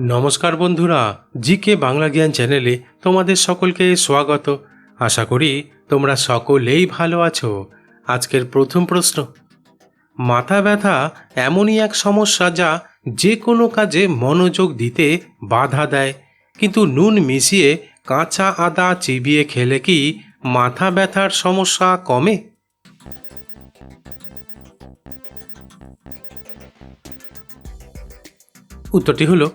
নমস্কার বন্ধুরা, জিকে বাংলা জ্ঞান চ্যানেলে তোমাদের সকলকে স্বাগত। আশা করি তোমরা সকলেই ভালো আছো। আজকের প্রথম প্রশ্ন, মাথা ব্যথা এমনই এক সমস্যা যা যে কোনো কাজে মনোযোগ দিতে বাধা দেয়। কিন্তু নুন মিশিয়ে কাঁচা আদা চিবিয়ে খেলে কি মাথা ব্যথার সমস্যা কমে? উত্তরটি হলো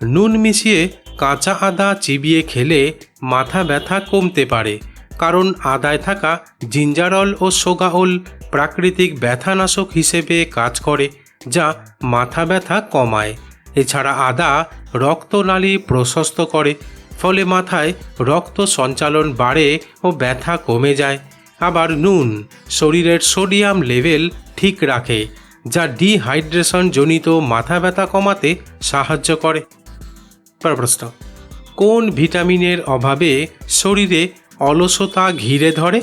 নুন মিশিয়ে কাঁচা আদা চিবিয়ে খেলে মাথা ব্যথা কমতে পারে, কারণ আদায় থাকা জিঞ্জারল ও সোগাওল প্রাকৃতিক ব্যথানাশক হিসেবে কাজ করে, যা মাথা ব্যথা কমায়। এছাড়া আদা রক্তনালী প্রশস্ত করে, ফলে মাথায় রক্ত সঞ্চালন বাড়ে ও ব্যথা কমে যায়। আবার নুন শরীরের সোডিয়াম লেভেল ঠিক রাখে, যা ডিহাইড্রেশন জনিত মাথা ব্যথা কমাতে সাহায্য করে। পরের প্রশ্ন। কোন ভিটামিনের অভাবে শরীরে অলসতা ঘিরে ধরে?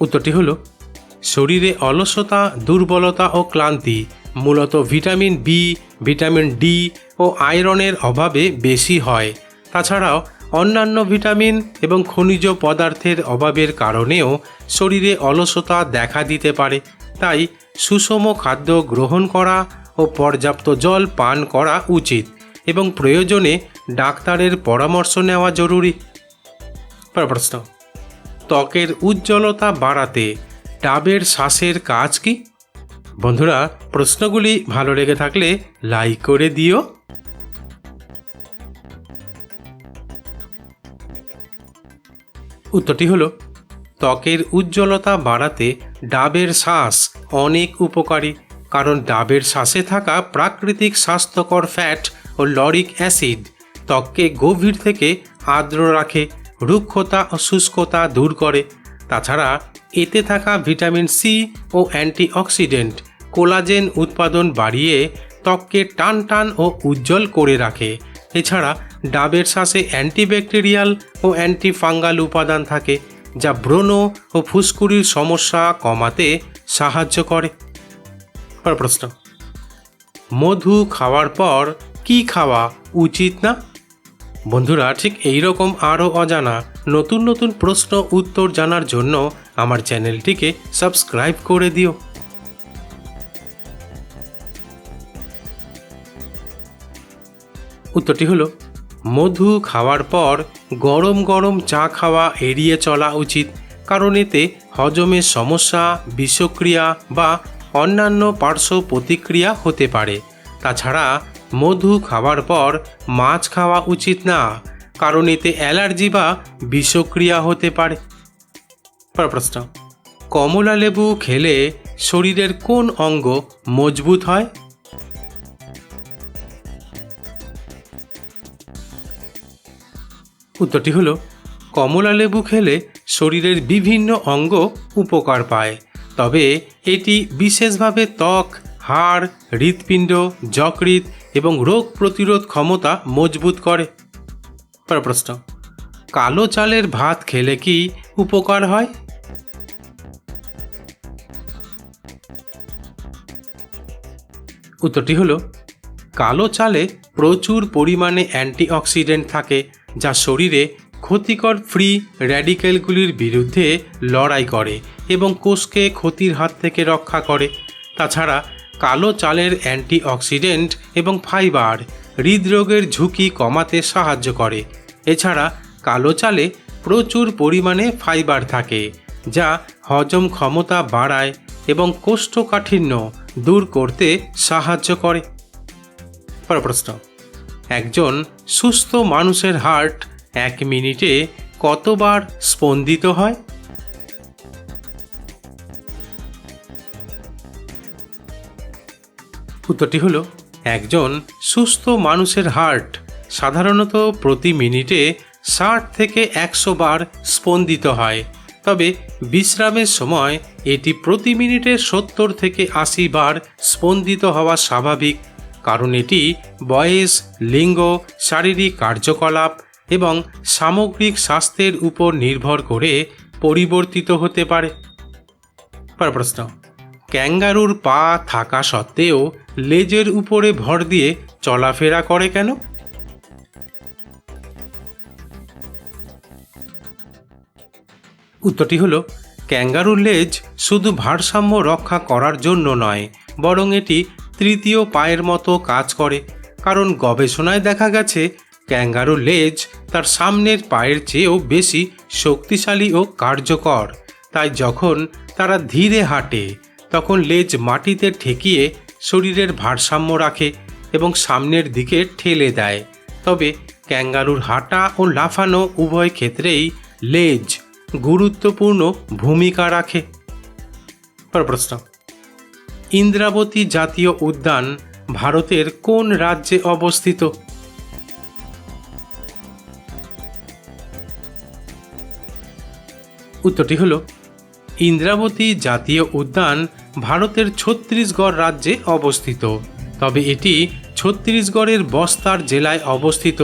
উত্তরটি হল, শরীরে অলসতা, দুর্বলতা ও ক্লান্তি মূলত ভিটামিন বি ভিটামিন ডি ও আয়রনের অভাবে বেশি হয়। তাছাড়াও অন্যান্য ভিটামিন এবং খনিজ পদার্থের অভাবের কারণেও শরীরে অলসতা দেখা দিতে পারে। তাই সুষম খাদ্য গ্রহণ করা ও পর্যাপ্ত জল পান করা উচিত এবং প্রয়োজনে ডাক্তারের পরামর্শ নেওয়া জরুরি। প্রশ্ন, ত্বকের উজ্জ্বলতা বাড়াতে ডাবের শ্বাসের কাজ কি? বন্ধুরা, প্রশ্নগুলি ভালো লেগে থাকলে লাইক করে দিও। উত্তরটি হলো ত্বকের উজ্জ্বলতা বাড়াতে ডাবের শ্বাস অনেক উপকারী, কারণ ডাবের শ্বাসে থাকা প্রাকৃতিক স্বাস্থ্যকর ফ্যাট ও লরিক অ্যাসিড ত্বককে গভীর থেকে আর্দ্র রাখে, রুক্ষতা ও শুষ্কতা দূর করে। তাছাড়া এতে থাকা ভিটামিন সি ও অ্যান্টিঅক্সিডেন্ট, কোলাজেন উৎপাদন বাড়িয়ে ত্বককে টান টান ও উজ্জ্বল করে রাখে। এছাড়া ডাবের শ্বাসে অ্যান্টিব্যাকটেরিয়াল ও অ্যান্টিফাঙ্গাল উপাদান থাকে যা ব্রণ ও ফুসকুড়ির সমস্যা কমাতে সাহায্য করে। প্রশ্ন। মধু খাওয়ার পর কি খাওয়া উচিত না? বন্ধুরা, ঠিক এই রকম আরও অজানা নতুন নতুন প্রশ্ন উত্তর জানার জন্য আমার চ্যানেলটিকে সাবস্ক্রাইব করে দিও। উত্তরটি হলো মধু খাওয়ার পর গরম গরম চা খাওয়া এড়িয়ে চলা উচিত, কারণ এতে হজমের সমস্যা, বিষক্রিয়া বা অন্যান্য পার্শ্ব প্রতিক্রিয়া হতে পারে। তাছাড়া মধু খাওয়ার পর মাছ খাওয়া উচিত না, কারণ এতে অ্যালার্জি বা বিষক্রিয়া হতে পারে। প্রশ্ন কমলা লেবু খেলে শরীরের কোন অঙ্গ মজবুত হয়? উত্তরটি হলো, কমলা লেবু খেলে শরীরের বিভিন্ন অঙ্গ উপকার পায়, তবে এটি বিশেষভাবে ত্বক, হাড়, হৃৎপিণ্ড, যকৃৎ এবং রোগ প্রতিরোধ ক্ষমতা মজবুত করে। প্রশ্ন, কালো চালের ভাত খেলে কি উপকার হয়? উত্তরটি হলো, কালো চালে প্রচুর পরিমাণে অ্যান্টিঅক্সিডেন্ট থাকে যা শরীরে ক্ষতিকর ফ্রি র্যাডিক্যালগুলির বিরুদ্ধে লড়াই করে এবং কোষকে ক্ষতির হাত থেকে রক্ষা করে। তাছাড়া কালো চালের অ্যান্টিঅক্সিডেন্ট এবং ফাইবার হৃদরোগের ঝুঁকি কমাতে সাহায্য করে। এছাড়া কালো চালে প্রচুর পরিমাণে ফাইবার থাকে, যা হজম ক্ষমতা বাড়ায় এবং কোষ্ঠকাঠিন্য দূর করতে সাহায্য করে। পরের প্রশ্ন। একজন সুস্থ মানুষের হার্ট এক মিনিটে কতবার স্পন্দিত হয়? উত্তরটি হলো, একজন সুস্থ মানুষের হার্ট সাধারণত প্রতি মিনিটে ষাট থেকে একশো বার স্পন্দিত হয়। তবে বিশ্রামের সময় এটি প্রতি মিনিটে সত্তর থেকে আশি বার স্পন্দিত হওয়া স্বাভাবিক কারণ এটি বয়স, লিঙ্গ, শারীরিক কার্যকলাপ এবং সামগ্রিক স্বাস্থ্যের উপর নির্ভর করে পরিবর্তিত হতে পারে। প্রশ্ন, ক্যাঙ্গারুর পা থাকা সত্ত্বেও লেজের উপরে ভর দিয়ে চলাফেরা করে কেন? উত্তরটি হলো, ক্যাঙ্গারুর লেজ শুধু ভারসাম্য রক্ষা করার জন্য নয়, বরং এটি তৃতীয় পায়ের মতো কাজ করে। কারণ গবেষণায় দেখা গেছে ক্যাঙ্গারুর লেজ তার সামনের পায়ের চেয়েও বেশি শক্তিশালী ও কার্যকর। তাই যখন তারা ধীরে হাঁটে, তখন লেজ মাটিতে ঠেকিয়ে শরীরের ভারসাম্য রাখে এবং সামনের দিকে ঠেলে দেয়। তবে ক্যাঙ্গারুর হাঁটা ও লাফানো উভয় ক্ষেত্রেই লেজ গুরুত্বপূর্ণ ভূমিকা রাখে। পর প্রশ্ন। ইন্দ্রাবতী জাতীয় উদ্যান ভারতের কোন রাজ্যে অবস্থিত? উত্তরটি হল, ইন্দ্রাবতী জাতীয় উদ্যান ভারতের ছত্তিশগড় রাজ্যে অবস্থিত। তবে এটি ছত্তিশগড়ের বস্তার জেলায় অবস্থিত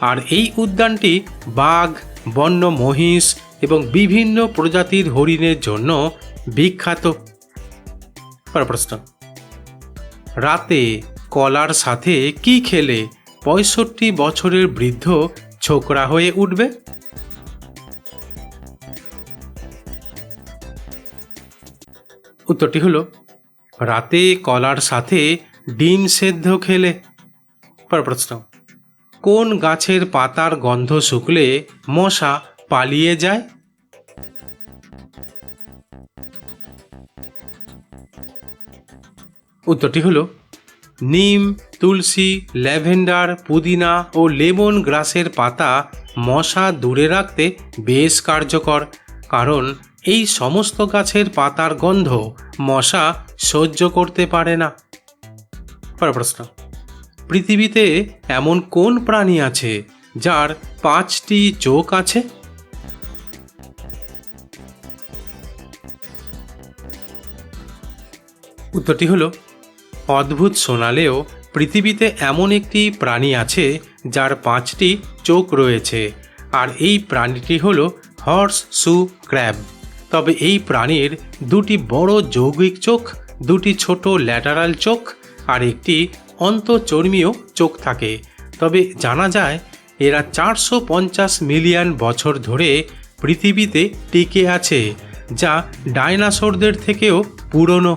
আর এই উদ্যানটি বাঘ, বন্য মহিষ এবং বিভিন্ন প্রজাতির হরিণের জন্য বিখ্যাত। পরের প্রশ্ন। রাতে কলার সাথে কি খেলে পঁয়ষট্টি বছরের বৃদ্ধ ছোকরা হয়ে উঠবে? উত্তরটি হলো, রাতে কলার সাথে ডিম সেদ্ধ খেলে। পরের প্রশ্ন, কোন গাছের পাতার গন্ধ শুকলে মশা পালিয়ে যায়? উত্তরটি হলো, নিম, তুলসী, ল্যাভেন্ডার, পুদিনা ও লেমন গ্রাসের পাতা মশা দূরে রাখতে বেশ কার্যকর, কারণ এই সমস্ত গাছের পাতার গন্ধ মশা সহ্য করতে পারে না। প্রশ্ন, পৃথিবীতে এমন কোন প্রাণী আছে যার পাঁচটি চোখ আছে? উত্তরটি হলো অদ্ভুত শোনালেও পৃথিবীতে এমন একটি প্রাণী আছে যার পাঁচটি চোখ রয়েছে, আর এই প্রাণীটি হল হর্স সু ক্র্যাব। তবে এই প্রাণীর দুটি বড় যৌগিক চোখ, দুটি ছোট ল্যাটারাল চোখ, আর একটি অন্তচর্মীয় চোখ থাকে। তবে জানা যায়, এরা চারশো পঞ্চাশ মিলিয়ন বছর ধরে পৃথিবীতে টিকে আছে, যা ডাইনাসোরদের থেকেও পুরনো।